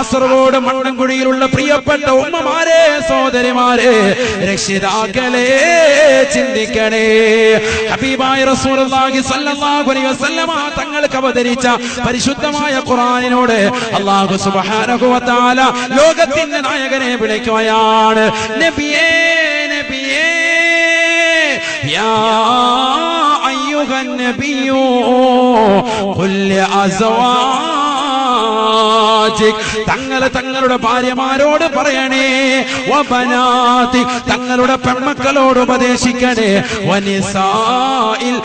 കാസർഗോഡ് മണ്ണൻകുഴിയിലുള്ള പ്രിയപ്പെട്ട ഉമ്മമാരെ സോദരിമാരെ രക്ഷിതാക്കളെ ചിന്തിക്കണേ. ഹബീബായ റസൂലുള്ളാഹി സല്ലല്ലാഹു അലൈഹി വസല്ലമ തങ്ങൾക്ക് അവതരിച്ച പരിശുദ്ധമായ ഖുർആനിനോട് അല്ലാഹു സുബ്ഹാനഹു വ തആല ലോകത്തിന്റെ നായകനെ വിളിക്കുകയാണ്. നബിയേ നബിയേ യാ അയ്യുഹൻ നബിയൂ ഖുൽ അസ്വാജിക് തങ്ങളെ തങ്ങളുടെ ഭാര്യമാരോട് പറയണേ വബനാതി തങ്ങളുടെ പെൺമക്കളോട് ഉപദേശിക്കണേ വനിസായിൽ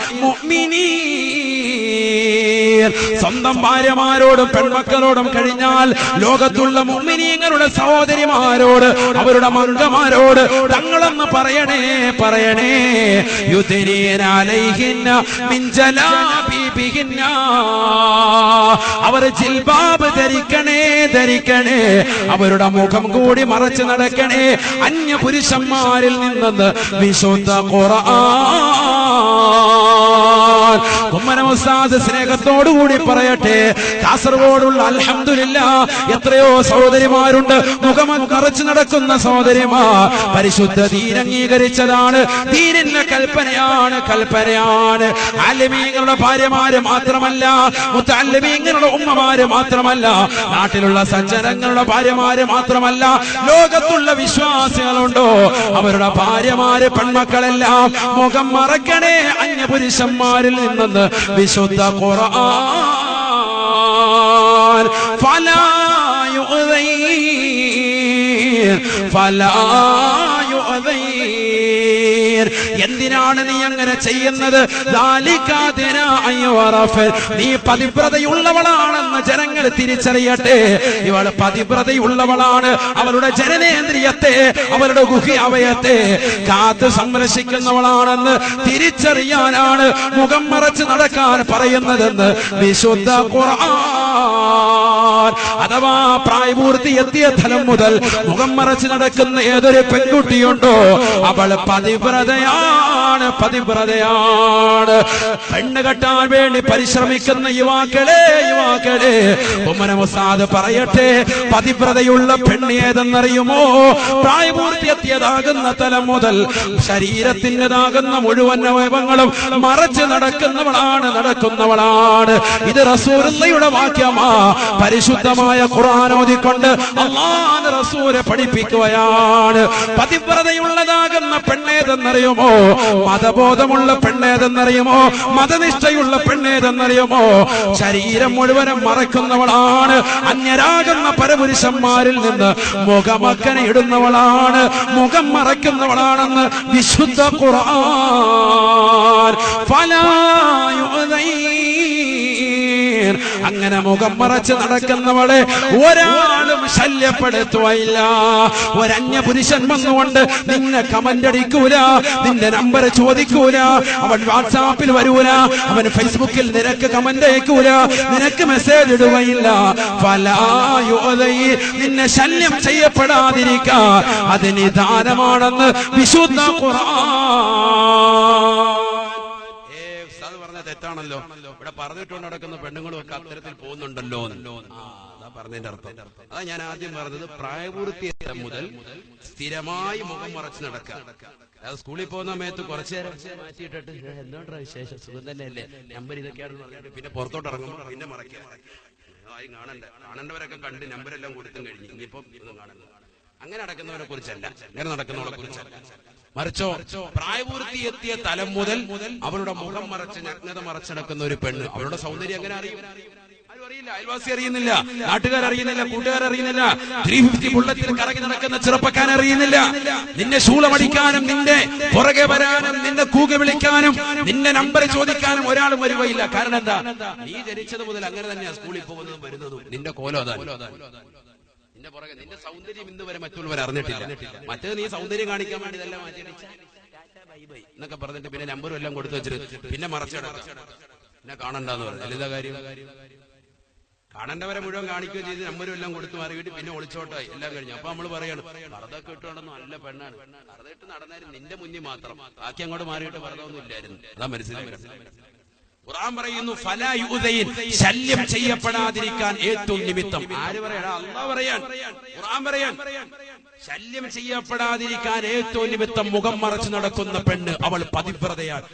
സ്വന്തം ഭാര്യമാരോടും പെൺമക്കളോടും കഴിഞ്ഞാൽ ലോകത്തുള്ള മുഅ്മിനീങ്ങളുടെ സഹോദരിമാരോട് അവരുടെ മംഗമാരോട് തങ്ങളെന്ന് പറയണേ പറയണേ മിൻ ജലാബിബിഹിന്ന അവർ ജിൽബാബ് ധരിക്കണേ ധരിക്കണേ. അവരുടെ മുഖം കൂടി മറച്ചു നടക്കണേ. അന്യ പുരുഷന്മാരിൽ നിന്നെന്ന് വിശുദ്ധ ഖുർആൻ കുമ്മന ഉസ്താദ് സ്നേഹത്തോടുകൂടി പറയട്ടെ. കാസർഗോഡുള്ള അലഹമില്ല എത്രയോ സഹോദരിമാരുണ്ട്. മുഖമം നിറച്ചു നടക്കുന്ന സഹോദരിമാർ പരിശുദ്ധ ദീൻ അംഗീകരിച്ചതാണ്. ദീനിന്റെ കൽപ്പനയാണ് കൽപ്പനയാണ്. ആലിമീങ്ങളുടെ ഭാര്യമാര് മാത്രമല്ല മുത്തല്ലിമീങ്ങളുടെ ഉമ്മമാര് മാത്രമല്ല നാട്ടിലുള്ള സജ്ജനങ്ങളുടെ ഭാര്യമാര് മാത്രമല്ല ലോകത്തുള്ള വിശ്വാസികളുണ്ടോ? അവരുടെ ഭാര്യമാര് പെൺമക്കളെല്ലാം മുഖം മറക്കണേ അന്യപുരുഷന്മാരിൽ നിന്നെന്ന് വിശുദ്ധ ഖുർആൻ ഫലാ യുഅ്ദീൻ ഫലാ യുഅ്ദീൻ എന്തിനാണ് നീ അങ്ങനെ ചെയ്യുന്നത്? നീ പതിവ്രതയുള്ളവളാണെന്ന് ജനങ്ങൾ തിരിച്ചറിയട്ടെ. ഇവൾ പതിവ്രതയുള്ളവളാണ്. അവരുടെ ജനനേന്ദ്രിയത്തെ അവരുടെ ഗുഹ്യാവയത്തെ കാത്ത് സംരക്ഷിക്കുന്നവളാണെന്ന് തിരിച്ചറിയാനാണ് മുഖം മറച്ച് നടക്കാൻ പറയുന്നതെന്ന് വിശുദ്ധ ഖുർആൻ. അഥവാ പ്രായപൂർത്തി എത്തിയ തലം മുതൽ മുഖം മറച്ച് നടക്കുന്ന ഏതൊരു പെൺകുട്ടിയുണ്ടോ? അവൾ പതിവ്രതയാ പതിവ്രതയാണ്. പെണ്ണ് കെട്ടാൻ വേണ്ടി പരിശ്രമിക്കുന്ന യുവാക്കളെ യുവാക്കളെ ഉമ്മനമുസാദ് പറയട്ടെ പതിവ്രതയുള്ള പെണ്ണ് ഏതെന്നറിയുമോ? പ്രായപൂർത്തി എത്തിയതാകുന്ന തലം മുതൽ ശരീരത്തിന്റെതാകുന്ന മുഴുവൻ അവയവങ്ങളും മറച്ച് നടക്കുന്നവളാണ് നടക്കുന്നവളാണ്. ഇത് റസൂറുള്ളയുടെ വാക്യമാ. പരിശുദ്ധമായ ഖുർആൻ ഓതിക്കൊണ്ട് അള്ളാഹ് റസൂരെ പഠിപ്പിക്കുകയാണ്. പതിവ്രതയുള്ളതാകുന്ന പെണ്ണേതെന്നറിയുമോ മതബോധമുള്ള പെണ്ണേതെന്നറിയുമോ? മതനിഷ്ഠയുള്ള പെണ്ണേതെന്നറിയുമോ? ശരീരം മുഴുവനും മറക്കുന്നവളാണ്. അന്യരാകുന്ന പരപുരുഷന്മാരിൽ നിന്ന് മുഖമക്കനെ ഇടുന്നവളാണ്. മുഖം മറക്കുന്നവളാണെന്ന് വിശുദ്ധ ഖുർആൻ. ഫലാ യുഅ്ദീൻ. അങ്ങനെ മുഖം മറച്ച് നടക്കുന്നവളെ ഒരാളും ശല്യപ്പെടുത്തുകയില്ല. ഒരന്യ പുരുഷൻ വന്നുകൊണ്ട് നിന്നെ കമന്റ് അടിക്കൂല നിന്റെ നമ്പർ ചോദിക്കൂല അവൻ വാട്സാപ്പിൽ വരൂല അവൻ ഫേസ്ബുക്കിൽ നിനക്ക് കമന്റ് അയക്കൂല നിനക്ക് മെസ്സേജ് ഇടുകയില്ല. ഫലായുതൈ നിന്നെ ശല്യം ചെയ്യപ്പെടാതിരിക്കാൻ അത് നിദാനമാണെന്ന് വിശുദ്ധ ഖുർആൻ. തെറ്റാണല്ലോ. ഇവിടെ പറഞ്ഞിട്ടുണ്ട് നടക്കുന്ന പെണ്ണുങ്ങളും ഒക്കെ അത്തരത്തിൽ പോകുന്നുണ്ടല്ലോ പറഞ്ഞതിന്റെ അർത്ഥം. അതാ ഞാൻ ആദ്യം പറഞ്ഞത് പ്രായപൂർത്തി മുതൽ സ്ഥിരമായി മുഖം മറച്ച് നടക്കുക. അത് സ്കൂളിൽ പോകുന്ന സമയത്ത് കുറച്ച് നേരം മാറ്റിയിട്ടിട്ട് എന്തുകൊണ്ടാ വിശേഷം? സുഖം തന്നെയല്ലേ? നമ്പർ ഇതൊക്കെയാണെന്ന് പറഞ്ഞിട്ട് പിന്നെ പുറത്തോട്ട് ഇറങ്ങുമ്പോൾ പിന്നെ മറക്കുക ആയി കാണണ്ട. കാണേണ്ടവരൊക്കെ കണ്ട് നമ്പരെല്ലാം കൊടുത്തും കഴിഞ്ഞു. ഇനിയിപ്പം ഇതൊന്നും കാണണ്ട. അങ്ങനെ നടക്കുന്നവരെ കുറിച്ചല്ല. അങ്ങനെ നടക്കുന്നവരെ കുറിച്ചല്ല. മറിച്ചോ പ്രായപൂർത്തി എത്തിയ തലം മുതൽ അവരുടെ മുഖം മറച്ച് നഗ്നത മറച്ചടക്കുന്ന ഒരു പെണ്ണ്. അവളുടെ സൗന്ദര്യം എങ്ങനെ അറിയും? അയൽവാസി അറിയുന്നില്ല. നാട്ടുകാർ അറിയുന്നില്ല. കൂട്ടുകാർ അറിയുന്നില്ല. ത്രീ ഫിഫ്റ്റി ബുള്ളറ്റിൽ കറങ്ങി നടക്കുന്ന ചെറുപ്പക്കാരൻ അറിയുന്നില്ല. നിന്നെ ശൂളമടിക്കാനും നിന്റെ പുറകെ വരാനും നിന്നെ കൂക വിളിക്കാനും നിന്റെ നമ്പർ ചോദിക്കാനും ഒരാളും വരുവയില്ല കാരണം എന്താ? നീ ജനിച്ചത് മുതൽ അങ്ങനെ തന്നെയാ സ്കൂളിൽ പോകുന്നതും വരുന്നതും. നിന്റെ കോലോ അതാണ്. നിന്റെ പുറകെ നിന്റെ സൗന്ദര്യം ഇന്ന് വരെ മറ്റുള്ളവർ അറിഞ്ഞിട്ടില്ല. മറ്റേ നീ സൗന്ദര്യം കാണിക്കാൻ വേണ്ടി ഇതെല്ലാം ബൈ എന്നൊക്കെ പറഞ്ഞിട്ട് പിന്നെ നമ്പറും എല്ലാം കൊടുത്തു വെച്ചിട്ട് പിന്നെ മറച്ചിടക്കാം പിന്നെ കാണണ്ടെന്ന് പറഞ്ഞു. ലളിത കാര്യം? കാണേണ്ടവരെ മുഴുവൻ കാണിക്കുകയും ചെയ്ത് നമ്പരും എല്ലാം കൊടുത്തു മാറിയിട്ട് പിന്നെ ഒളിച്ചോട്ടായി. എല്ലാം കഴിഞ്ഞു. അപ്പൊ നമ്മൾ പറയാണ് വെറുതൊക്കെ ഇട്ടുകൊണ്ടെന്ന് നല്ല പെണ്ണാണ്. വെറുതെ ഇട്ട് നടന്നാലും നിന്റെ മുന്നിൽ മാത്രം. ബാക്കി അങ്ങോട്ട് മാറിയിട്ട് ഒന്നും ഇല്ലായിരുന്നു. അതാ മനസ്സിലായി ഖുർആൻ പറയുന്നു ഫലാ യുദൈൻ ശല്യം ചെയ്യപ്പെടാതിരിക്കാൻ ഏറ്റവും നിമിത്തം. ആര് പറയാ? അള്ളാഹ് പറയാൻ. ഖുർആൻ പറയാൻ. ശല്യം ചെയ്യപ്പെടാതിരിക്കാൻ ഏറ്റവും നിമിത്തം മുഖം മറച്ചു നടക്കുന്ന പെണ്ണ് അവൾ പതിവ്രതയാണ്.